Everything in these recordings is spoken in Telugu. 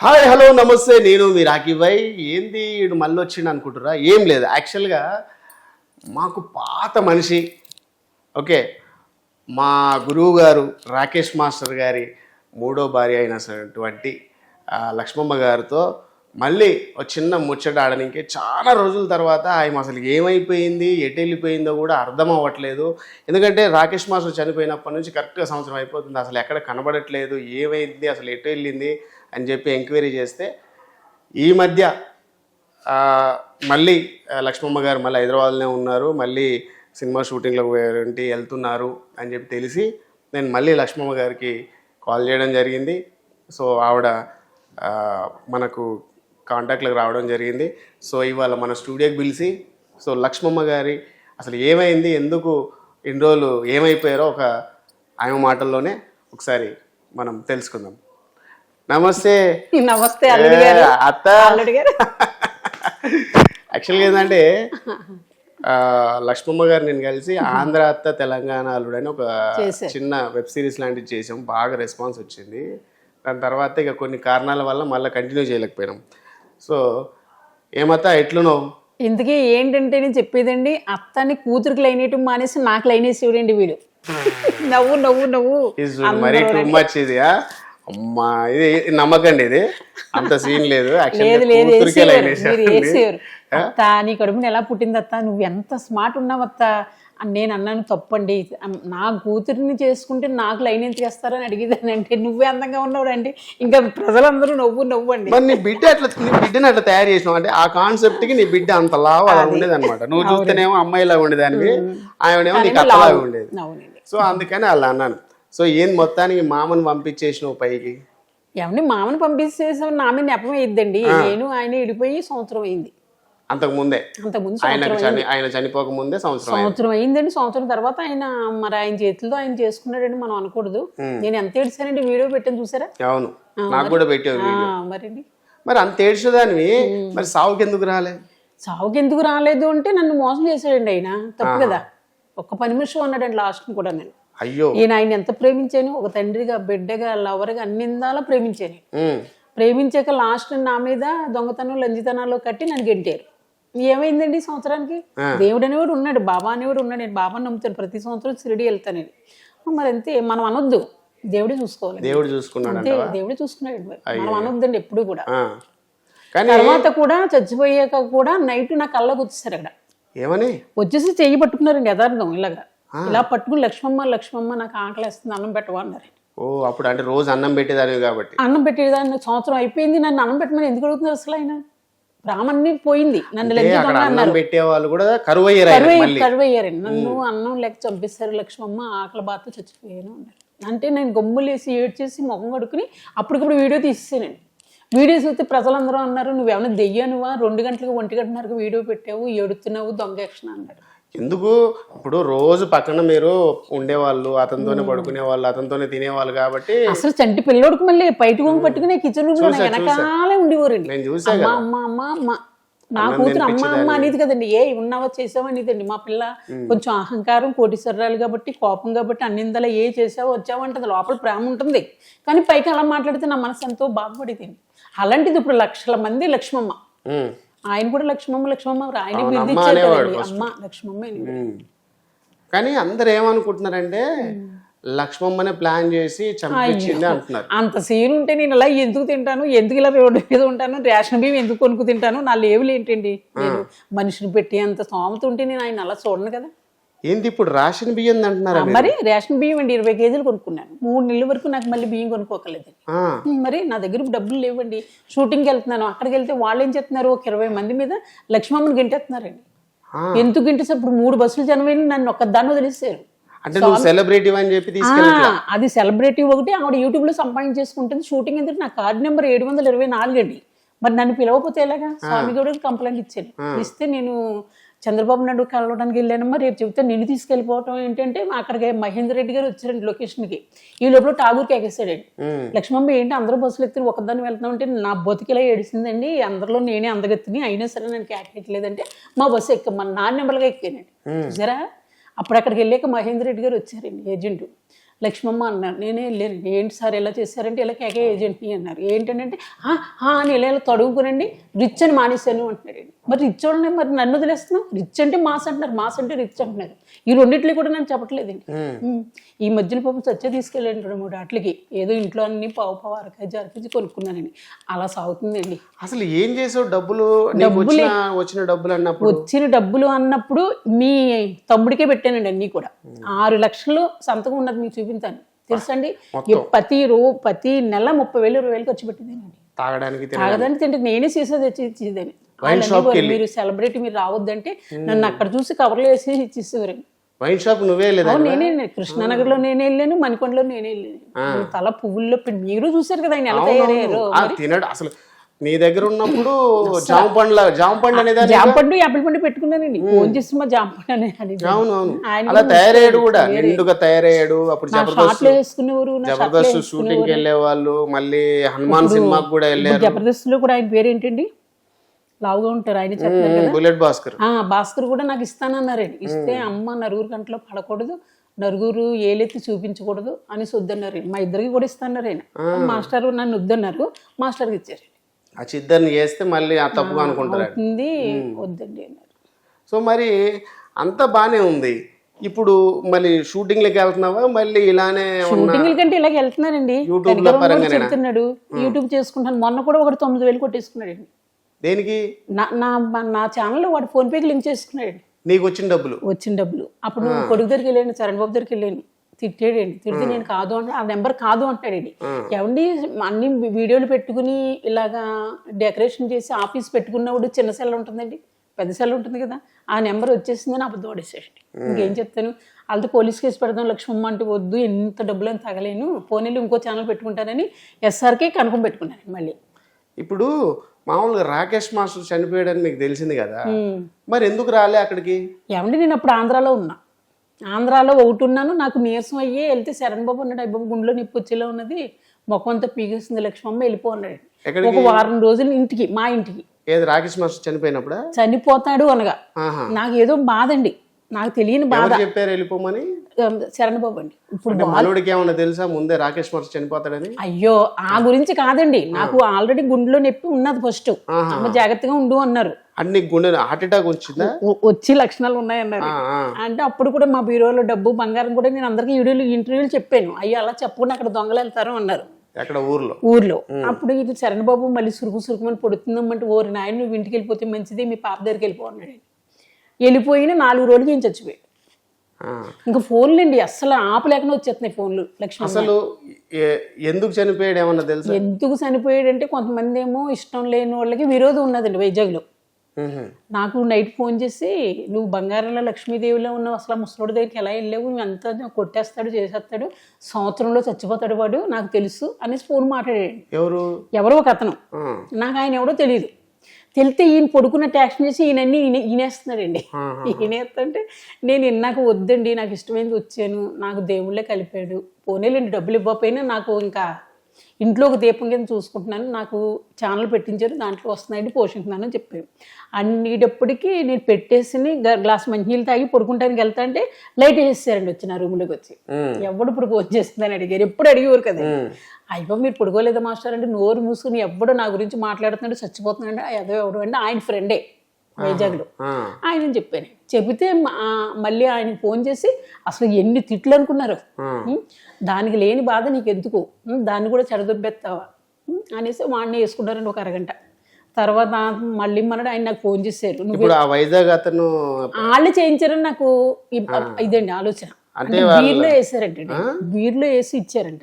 హాయ్ హలో నమస్తే నేను మీ రాకీభాయ్ ఏంది ఈడు మళ్ళీ వచ్చిండు అనుకుంటురా ఏం లేదు. యాక్చువల్గా మాకు పాత మనిషి ఓకే మా గురువు గారు రాకేష్ మాస్టర్ గారి మూడో భార్య అయినటువంటి లక్ష్మమ్మ గారితో మళ్ళీ ఒక చిన్న ముచ్చట ఆడడానికి చాలా రోజుల తర్వాత ఆయన అసలు ఏమైపోయింది ఎటు వెళ్ళిపోయిందో కూడా అర్థం అవ్వట్లేదు. ఎందుకంటే రాకేష్ మాస్టర్ చనిపోయినప్పటి నుంచి కరెక్ట్గా సంవత్సరం అయిపోతుంది. అసలు ఎక్కడ కనబడట్లేదు ఏమైంది అసలు ఎటు వెళ్ళింది అని చెప్పి ఎంక్వైరీ చేస్తే ఈ మధ్య మళ్ళీ లక్ష్మమ్మ గారు మళ్ళీ హైదరాబాద్లోనే ఉన్నారు మళ్ళీ సినిమా షూటింగ్లకు ఏంటి వెళ్తున్నారు అని చెప్పి తెలిసి నేను మళ్ళీ లక్ష్మమ్మ గారికి కాల్ చేయడం జరిగింది. సో ఆవిడ మనకు కాంటాక్ట్లకు రావడం జరిగింది. సో ఇవాళ మన స్టూడియోకి పిలిచి సో లక్ష్మమ్మ గారి అసలు ఏమైంది ఎందుకు ఇన్ని రోజులు ఏమైపోయారో ఒక ఆమె మాటల్లోనే ఒకసారి మనం తెలుసుకుందాం. నమస్తే. నమస్తే అత్త. యాక్చువల్గా ఏంటంటే లక్ష్మమ్మ గారు నేను కలిసి ఆంధ్ర అత్త తెలంగాణ అల్లుడు అని ఒక. చిన్న వెబ్ సిరీస్ లాంటివి చేసాం బాగా రెస్పాన్స్ వచ్చింది. దాని తర్వాత ఇక కొన్ని కారణాల వల్ల మళ్ళీ కంటిన్యూ చేయలేకపోయినాం. సో ఏమత్త ఎట్లున్నావు? ఇంతకీ ఏంటంటే నేను చెప్పేదండి అత్తని కూతురికి లైన్ వేయటం మానేసి నాకు లైన్ వేసి ఇవ్వండి వీడు. నవ్వు నవ్వు నవ్వు. అమ్మా ఇది నమ్మకండి ఇది. అంత సీన్ లేదు. అత్త నీ కడుపుని ఎలా పుట్టింది అత్త? నువ్వు ఎంత స్మార్ట్ ఉన్నావు అత్త? అని నేను అన్నాను తప్పండి. నా కూతురిని చేసుకుంటే నాకు లైన్ ఎంత చేస్తారని అడిగేదాన్ని అంటే నువ్వే అందంగా ఉన్నావు అంటే ఇంకా ప్రజలందరూ నవ్వు నవ్వు అండి మరి నీ బిడ్డ అట్లా నీ బిడ్డని అట్లా తయారు చేసినావు? అంటే ఆ కాన్సెప్ట్కి నీ బిడ్డ అంత లావు అలా ఉండేది అనమాట నువ్వు చూస్తేనేమో అమ్మాయిలా ఉండేదానివి ఆమెనేమో నీకు అత్తలాగా ఉండేది. సో అందుకని అలా అన్నాను. సో ఏం మొత్తానికి మామని పంపించేసినావు పైకి? ఏమండి మామని పంపించేసాం నా మీద నెపం అయ్యిద్దండి నేను ఆయన విడిపోయి సంవత్సరం అయింది. అంతకు ముందే? చని ఆయన చనిపోక ముందే సంవత్సరం. సంవత్సరం అయిందండి. సంవత్సరం తర్వాత ఆయన మరి ఆయన చేతులతో ఆయన చేసుకున్నాడండి మనం అనకూడదు. నేను ఎంత ఏడ్చానండి వీడియో పెట్టాను చూసారా? అవును. నాకు కూడా పెట్టావు వీడియో. మరండి. మరి అంత ఏడ్చేదానివి? మరి సావుకి ఎందుకు రాలే? సావుకి ఎందుకు రాలేదు అంటే నన్ను మోసం చేశాడండి ఆయన. తప్పు కదా. ఒక్క పని నిమిషం అన్నాడండి లాస్ట్ కూడా నేను అయ్యో. నేను ఆయన ఎంత ప్రేమించాను? ఒక తండ్రిగా బిడ్డగా లవర్గా అన్ని విధాలా ప్రేమించాను. ప్రేమించాక లాస్ట్ నా మీద దొంగతనం లంజితనాల్లో కట్టి నన్ను గెంటారు. ఏమైందండి సంవత్సరానికి? దేవుడు అనేవాడు ఉన్నాడు బాబా అనేవాడు ఉన్నాడు. నేను బాబాని నమ్ముతాను ప్రతి సంవత్సరం షిరిడి వెళ్తానండి మరి అంతే మనం అనొద్దు. దేవుడే చూసుకోవాలి. దేవుడు చూసుకున్నాడు అంతే దేవుడే చూసుకున్నాడు మరి. మనం అనొద్దండి ఎప్పుడు కూడా. తర్వాత కూడా చచ్చిపోయాక కూడా నైట్ నా కళ్ళకు వచ్చేసారు అక్కడ. ఏమని? వచ్చేసి చెయ్యి పట్టుకున్నారండి యథార్థం ఇలాగా. ఇలా పట్టుకుని లక్ష్మమ్మ లక్ష్మమ్మ నాకు ఆకలేస్తుంది అన్నం పెట్టవా అన్నారు. ఓ అప్పుడు అంటే రోజు అన్నం పెట్టేదానివి కాబట్టి. అన్నం పెట్టేదాన్ని సంవత్సరం అయిపోయింది నన్ను అన్నం పెట్టమని ఎందుకు అడుగుతున్నారు అసలు ఆయన? బ్రాహ్మణ్ణి పోయింది నన్ను అన్నం పెట్టే వాళ్ళు కూడా కరువు నన్ను అన్నం లేక చంపేశారు లక్ష్మమ్మ ఆకలి బాధతో చచ్చిపోయాను అన్నారు. అంటే నేను గమ్ములేసి ఏడ్చేసి ముఖం కడుక్కుని అప్పటికప్పుడు వీడియో తీసేసానండి వీడియో చూస్తే ప్రజలందరూ అన్నారు నువ్వేమైనా దెయ్యానువా? రెండు గంటలకు ఒంటి గంటన్నరకు వీడియో పెట్టావు ఏడుతున్నావు దొంగ యక్షణ అన్నాడు. ఎందుకు? ఇప్పుడు రోజు పక్కన మీరు ఉండేవాళ్ళు అతనితోనే పడుకునే వాళ్ళు అతనితోనే తినేవాళ్ళు కాబట్టి అసలు చంటి పిల్లోడికి మళ్ళీ బయట కొంగు పట్టుకుని కిచెన్ రూమ్ వెనకాలే ఉండేవారండి. నేను చూసా అమ్మ అమ్మ అమ్మ అమ్మ. నా కూతురు అమ్మ అమ్మ అనేది కదండి. ఏ ఉన్నావా చేసావా అనేదండి మా పిల్ల కొంచెం అహంకారం కోటీశ్వరాలు కాబట్టి కోపం కాబట్టి అన్నిందలా ఏ చేసావో వచ్చావో అంటది. లోపల ప్రేమ ఉంటుంది. కానీ పైకి అలా మాట్లాడితే నా మనసు ఎంతో బాధపడేది. అలాంటిది ఇప్పుడు లక్షల మంది లక్ష్మమ్మ. ఆయన కూడా లక్ష్మమ్మ లక్ష్మమ్మ ఆయన అమ్మ లక్ష్మమ్మ. కానీ అందరు ఏమనుకుంటున్నారంటే లక్ష్మమ్మనే ప్లాన్ చేసి చంపించింది అంటున్నారు. అంత సీన్ ఉంటే నేను ఇలా ఎందుకు తింటాను? ఎందుకు ఇలా రోడ్డు మీద ఉంటాను? రేషన్ బియ్యం ఎందుకు కొనుక్కు తింటాను? నా లేవులు ఏంటండి? నేను మనిషిని పెట్టి అంత స్తోమత ఉంటే నేను ఆయన అలా చూడను కదా. ఏంది ఇప్పుడు రాషన్ బియ్యం అంటున్నారా మీరు? రేషన్ బియ్యం అండి ఇరవై కేజీలు కొనుక్కున్నాను. మూడు నెలల వరకు నాకు మళ్ళీ బియ్యం కొనుక్కోకలేదు. మరి నా దగ్గర డబ్బులు లేవండి. షూటింగ్కి వెళ్తున్నాను అక్కడికి వెళ్తే వాళ్ళు ఏం చేస్తున్నారు? ఒక ఇరవై మంది మీద లక్ష్మమ్మని గెంటేస్తున్నారండి. ఎందుకు గెంటేసి ఇప్పుడు మూడు బస్సులు జనం వెళ్ళి నన్ను ఒక్క దాన్ని వదిలేసారు అంటే నువ్వు సెలబ్రిటీ అని చెప్పి అది సెలబ్రిటీ ఒకటి ఆవిడ యూట్యూబ్లో సంపాదించేసుకుంటుంది. షూటింగ్ ఎందుకు? నా కార్డు నెంబర్ ఏడు వందల ఇరవై నాలుగు అండి. మరి నన్ను పిలవకపోతే ఎలాగా? స్వామి గౌడకి కంప్లైంట్ ఇచ్చాను ఇస్తే నేను చంద్రబాబు నాయుడు కలవడానికి వెళ్ళానమ్మా రేపు చెప్తే నిన్ను తీసుకెళ్ళిపోవటం ఏంటంటే అక్కడికి మహేందర్ రెడ్డి గారు వచ్చారండి లొకేషన్కి. ఈ లోపల టాగూర్కి ఎగేసాడండి లక్ష్మమ్మ ఏంటి అందరూ బస్సులు ఎత్తి ఒకదాన్ని వెళ్తున్నాం అంటే నా బతికిలా ఏడిసిందండి. అందరిలో నేనే అందగెత్తిని అయినా సరే నేను కేటలేదంటే మా బస్సు ఎక్కమ్మా నా నెంబర్గా ఎక్కానండి. చూసారా? అప్పుడు అక్కడికి వెళ్ళాక మహేందర్ రెడ్డి గారు వచ్చారండి ఏజెంట్. లక్ష్మమ్మ అన్నారు నేనే వెళ్ళాను. ఏంటి సార్ ఇలా చేశారంటే ఇలా కేకే ఏజెంట్ని అన్నారు. ఏంటంటే అని ఇలా ఇలా తడుగుకునండి రిచ్ అని మానేశాను అంటున్నాడు మరి రిచ్ వాళ్ళని మరి నన్ను వదిలేస్తున్నావు? రిచ్ అంటే మాస్ అంటున్నారు మాస్ అంటే రిచ్ అంటున్నారు. ఈ రెండిట్లు కూడా నేను చెప్పట్లేదండి. ఈ మధ్యన పాపం సత్య తీసుకెళ్ళండి రెండు మూడు ఆటలకి. ఏదో ఇంట్లో అన్ని పావు పావు అరకేజీ అరకేజీ కొనుక్కున్నానండి. అలా సాగుతుందండి. అసలు ఏం చేసావు డబ్బులు? వచ్చిన వచ్చిన డబ్బులు అన్నప్పుడు? వచ్చిన డబ్బులు అన్నప్పుడు మీ తమ్ముడికే పెట్టానండి అన్నీ కూడా. ఆరు లక్షలు సంతకం ఉన్నది మీకు చూపించాను. తెలుసండి? ప్రతి రో ప్రతి నెల ముప్పై వేలు ఇరవై వేలు ఖర్చు పెట్టిందేనండి తాగడానికి తాగదని తింటే నేనే సీసా తెచ్చి ఇచ్చేదాన్ని. మీరు సెలబ్రిటీ మీరు రావద్దంటే నన్ను అక్కడ చూసి కవర్లో వేసి ఇచ్చేసేవారండి వైన్ షాప్ నువ్వే లేదా నేనే వెళ్ళాను. కృష్ణానగర్లో నేనే వెళ్ళాను మణికొండలో నేనే వెళ్ళాను. తల పువ్వుల్లో మీరు చూసారు కదా ఆయన ఎలా తయారయ్యారు తినడు. అసలు నీ దగ్గర ఉన్నప్పుడు జామ పండ్ల జామ పండు అనేదాన్ని జామ పండు యాపిల్ పండు పెట్టుకున్నానండి ఫోన్ చేసి మా జామ పండు అని అని అవును అవును. అలా తయారయ్యాడు కూడా నిండుగా తయారయ్యాడు. అప్పుడు జబర్దస్త్ జబర్దస్త్ షూటింగ్కి వెళ్ళే వాళ్ళు మళ్ళీ హనుమాన్ సినిమాకి కూడా వెళ్ళారు. జబర్దస్త్లో కూడా ఆయన పేరు ఏంటండి లావుగా ఉంటారు ఆయన బుల్లెట్ భాస్కర్. ఆ భాస్కర్ కూడా నాకు ఇస్తానన్నారండి. ఇస్తే అమ్మ నలుగురు గంటలో పడకూడదు నలుగురు ఏలెత్తి చూపించకూడదు అని వద్దన్నారు మా ఇద్దరికి కూడా ఇస్తాన్నారు ఆయన మాస్టర్ నన్ను వద్దన్నారు మాస్టర్కి ఇచ్చారు. ఆ చిద్దరిని చేస్తే మళ్ళీ ఆ తప్పుగా అనుకుంటారు. అవుతుంది. వద్దండి అన్నారు. సో మరి అంతా బానే ఉంది. ఇప్పుడు మళ్ళీ షూటింగ్లకి వెళ్తున్నావా? మళ్ళీ ఇలానే షూటింగ్ల కంటే ఇలాగ వెళ్తున్నారండి యూట్యూబ్లో? చెప్తున్నాడు. యూట్యూబ్ చేసుకుంటాను. మొన్న కూడా ఒకటి తొమ్మిది వేలు కొట్టేసుకున్నాడండి. దేనికి? నా నా నా ఛానల్లో వాడు ఫోన్ పేకి లింక్ చేసుకున్నాడు నీకు వచ్చిన డబ్బులు. వచ్చిన డబ్బులు. అప్పుడు కొడుకు దగ్గరికి వెళ్ళాను చరణ్ బాబు దగ్గరికి వెళ్ళాను. తిట్టాడండి. తిడితే నేను కాదు అంటే ఆ నెంబర్ కాదు అంటాడండి ఏమండి అన్ని వీడియోలు పెట్టుకుని ఇలాగా డెకరేషన్ చేసి ఆఫీస్ పెట్టుకున్నప్పుడు చిన్న సెల్ ఉంటుందండి. పెద్ద సెల్ ఉంటుంది కదా. ఆ నెంబర్ వచ్చేసిందని అబద్ధం పడేసేయండి ఇంకేం చెప్తాను? వాళ్ళతో పోలీస్ కేసు పెడదాం లక్ష్మమ్మ అంటే వద్దు ఎంత డబ్బులు అని తగలేను. పోనీలు ఇంకో ఛానల్ పెట్టుకుంటానని ఎస్ఆర్కే కనుక పెట్టుకున్నాను మళ్ళీ. ఇప్పుడు మామూలుగా రాకేష్ మాస్టర్ చనిపోయాడని మీకు తెలిసింది కదా. మరి ఎందుకు రాలే అక్కడికి? ఏమండి నేను అప్పుడు ఆంధ్రాలో ఉన్నా. ఆంధ్రాలో ఒకటి ఉన్నాను నాకు నీరసం అయ్యి వెళ్తే శరణ్ బాబు అన్నాడు అయ్య బాబు గుండెలో నిప్పు వచ్చేలా ఉన్నది. ముఖం అంతా పీగేస్తుంది లక్ష్మమ్మ వెళ్ళిపో అన్నాడు. ఎక్కడికి? ఒక వారం రోజులు ఇంటికి మా ఇంటికి. ఏది రాకేష్ మాస్టర్ చనిపోయినప్పుడా? చనిపోతాడు అనగా. నాకు ఏదో బాధ అండి నాకు తెలియని బాధ. చెప్పారు వెళ్ళిపోమని? శరణ్ బాబు అండి. ఇప్పుడు ఏమన్నా తెలుసా? ముందే రాకేష్ మాస్టర్ చనిపోతాడని? అయ్యో ఆ గురించి కాదండి. నాకు ఆల్రెడీ గుండెలో నొప్పి ఉన్నది ఫస్ట్. అమ్మ జాగ్రత్తగా ఉండు అన్నారు. అన్ని గుండె హార్ట్ అటాక్ వచ్చిందా? వచ్చి లక్షణాలు ఉన్నాయన్నారు. అంటే అప్పుడు కూడా మా బీరోలో డబ్బు బంగారం కూడా నేను అందరికీ వీడియోలు ఇంటర్వ్యూలు చెప్పాను. అయ్యో అలా చెప్పకుండా అక్కడ దొంగలు వెళ్తారు అన్నారు. ఎక్కడ? ఊర్లో? ఊర్లో. అప్పుడు ఇది చరణ్ బాబు మళ్ళీ సురుకు సురుకుమని పొడుతుందమ్మంటే ఓరి నాయన నువ్వు ఇంటికి వెళ్ళిపోతే మంచిది మీ పాప దగ్గరికి వెళ్ళిపో అన్నాడు. ఆయన. వెళ్ళిపోయిన నాలుగు రోజులకి ఏం చచ్చిపోయాడు. ఇంకా ఫోన్లు అండి అస్సలు ఆపలేకనే వచ్చేస్తున్నాయి ఫోన్లు లక్ష్మణ్ అసలు ఎందుకు చనిపోయాడు ఏమన్నా తెలుసా? ఎందుకు చనిపోయాడంటే కొంతమంది ఏమో ఇష్టం లేని వాళ్ళకి విరోధం ఉన్నదండి వైజాగ్లో. నాకు నైట్ ఫోన్ చేసి నువ్వు బంగారంలో లక్ష్మీదేవిలో ఉన్నావు అసలు ముసలోడి దగ్గరికి ఎలా వెళ్ళావు? నువ్వు అంతా కొట్టేస్తాడు చేసేస్తాడు సంవత్సరంలో చచ్చిపోతాడు వాడు నాకు తెలుసు అనేసి ఫోన్ మాట్లాడాడు ఎవరు? ఎవరో ఒక అతను. నాకు ఆయన ఎవడో తెలియదు తెలితే ఈయన పడుకున్న ట్యాక్షన్ చేసి ఈయనన్నీ ఈయన ఈనేస్తున్నాడండి ఈనేస్తుంటే నేను ఇన్నాక వద్దండి నాకు ఇష్టమైనది వచ్చాను నాకు దేవుళ్ళే కలిపాడు. పోనీలేండి డబ్బులు ఇవ్వకపోయినా నాకు ఇంకా ఇంట్లో ఒక దీపం కింద చూసుకుంటున్నాను. నాకు ఛానల్ పెట్టించారు దాంట్లో వస్తున్నాయండి పోషించున్నాను అని చెప్పాడు అన్నిటప్పటికీ నేను పెట్టేసి గ్లాస్ మంచినీళ్ళు తాగి పడుకుంటానికి వెళ్తా అంటే లైట్ వేసేసారండి వచ్చి నా రూమ్లోకి వచ్చి. ఎవడు ఇప్పుడు ఫోన్ చేస్తుందని అడిగారు. ఎప్పుడు అడిగేవారు కదా. అయ్యో మీరు పడుకోలేదా మాస్టర్ అంటే నోరు మూసుకుని ఎవ్వడు నా గురించి మాట్లాడుతున్నాడు చచ్చిపోతున్నాడు ఏదో ఎవడు అంటే ఆయన ఫ్రెండే వైజాగ్లో. ఆయన చెప్పాను. చెబితే మళ్ళీ ఆయన ఫోన్ చేసి అసలు ఎన్ని తిట్లు అనుకున్నారు? దానికి లేని బాధ నీకు ఎందుకు? దాన్ని కూడా చెడదొబ్బెత్తావా? అనేసి వాడిని వేసుకున్నారండి ఒక అరగంట. తర్వాత మళ్ళీ మనడు ఆయన నాకు ఫోన్ చేశారు. నువ్వు ఇప్పుడు ఆ వైజాగ్ అతను వాళ్ళు చేయించారని నాకు ఇదండి ఆలోచన. బీర్లో వేసారంట బీర్లో వేసి ఇచ్చారంట.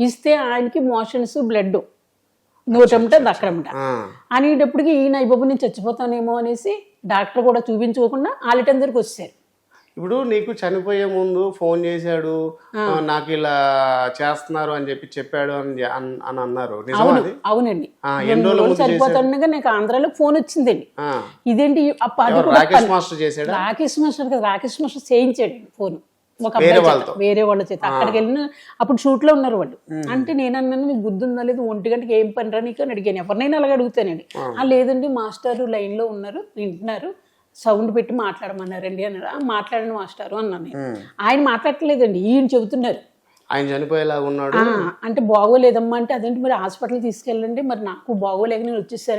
ఇస్తే ఆయనకి మోషన్స్ బ్లడ్ నూటమిట దక్కడమిట ఆ. అనేటప్పటికి ఈయన అయ్యబాబు నేను చచ్చిపోతానేమో అనేసి డాక్టర్ కూడా చూపించుకోకుండా ఆలిటన్ దగ్గరికి వచ్చారు ఇప్పుడు నీకు చనిపోయే ముందు ఫోన్ చేశాడు నాకు ఇలా చేస్తున్నారు అని చెప్పి చెప్పాడు అని అన్- అని అన్నారు. అవునండి. చనిపోతానుగా నాకు ఆంధ్రాలో ఫోన్ వచ్చిందండి. ఇదేంటి రాకేష్ మాస్టర్ చేశాడా? రాకేష్ మాస్టర్ కదా రాకేష్ మాస్టర్ చేయించాడు ఫోన్. ఒక వేరే వాళ్ళతో? వేరే వాళ్ళ చేత. అక్కడికి వెళ్ళిన అప్పుడు షూట్లో ఉన్నారు వాళ్ళు. అంటే నేను అన్నాను బుద్ధి ఉందా లేదు? ఒంటి గంటకి ఏం పని రా నీకు? అని అడిగాను. ఎవరినైనా అలాగే అడుగుతానండి "ఆ, లేదండి మాస్టర్ లైన్లో ఉన్నారు వింటున్నారు. సౌండ్ పెట్టి మాట్లాడమన్నారండి అన్నారు "ఆ, మాట్లాడండి మాస్టారు అన్నాను నేను. ఆయన మాట్లాడట్లేదండి. ఈయన చెబుతున్నారు. ఆయన చనిపోయేలాగా ఉన్నాడు. అంటే బాగోలేదమ్మా అంటే అదేంటి మరి హాస్పిటల్ తీసుకెళ్ళండి. మరి నాకు బాగోలేక నేను వచ్చేసారండి